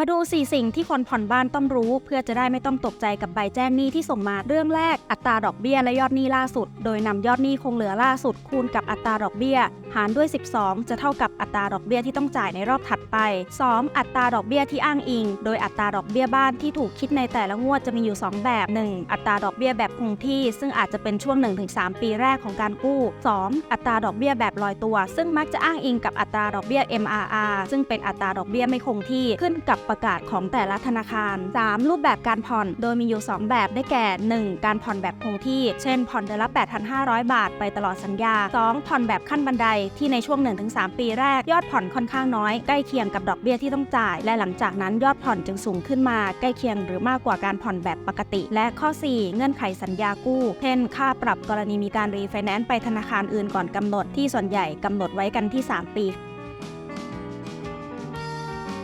มาดู 4 สิ่งที่คนผ่อนบ้านต้องรู้ เพื่อจะได้ไม่ต้องตกใจกับใบแจ้งหนี้ที่ส่งมาเรื่องแรก อัตราดอกเบี้ยและยอดหนี้ล่าสุด โดยนำยอดหนี้คงเหลือล่าสุดคูณกับอัตราดอกเบี้ย หารด้วย 12 จะเท่ากับอัตราดอกเบี้ยที่ต้องจ่ายในรอบถัดไป 2. อัตราดอกเบี้ยที่อ้างอิง โดยอัตราดอกเบี้ยบ้านที่ถูกคิดในแต่ละงวดจะมีอยู่ 2 แบบ 1. อัตราดอกเบี้ยแบบคงที่ ซึ่งอาจจะเป็นช่วง 1-3 ปีแรกของการกู้ 2. อัตราดอกเบี้ยแบบลอยตัว ซึ่งมักจะอ้างอิงกับอัตราดอกเบี้ย MRR ซึ่งเป็นอัตราดอกเบี้ยไม่คงที่ขึ้นกับประกาศของแต่ละธนาคาร 3. รูปแบบการผ่อน โดยมีอยู่ 2 แบบได้แก่ 1. การผ่อนแบบคงที่ เช่น ผ่อนเดือนละ 8,500 บาทไปตลอดสัญญา 2. ผ่อนแบบขั้นบันไดที่ในช่วง 1-3 ปีแรก ยอดผ่อนค่อนข้างน้อย ใกล้เคียงกับดอกเบี้ยที่ต้องจ่าย และหลังจากนั้นยอดผ่อนจึงสูงขึ้นมา ใกล้เคียงหรือมากกว่าการผ่อนแบบปกติ และข้อ 4 เงื่อนไขสัญญากู้ เช่น ค่าปรับกรณีมีการรีไฟแนนซ์ไปธนาคารอื่นก่อนกำหนดที่ส่วนใหญ่กำหนดไว้กันที่ 3 ปี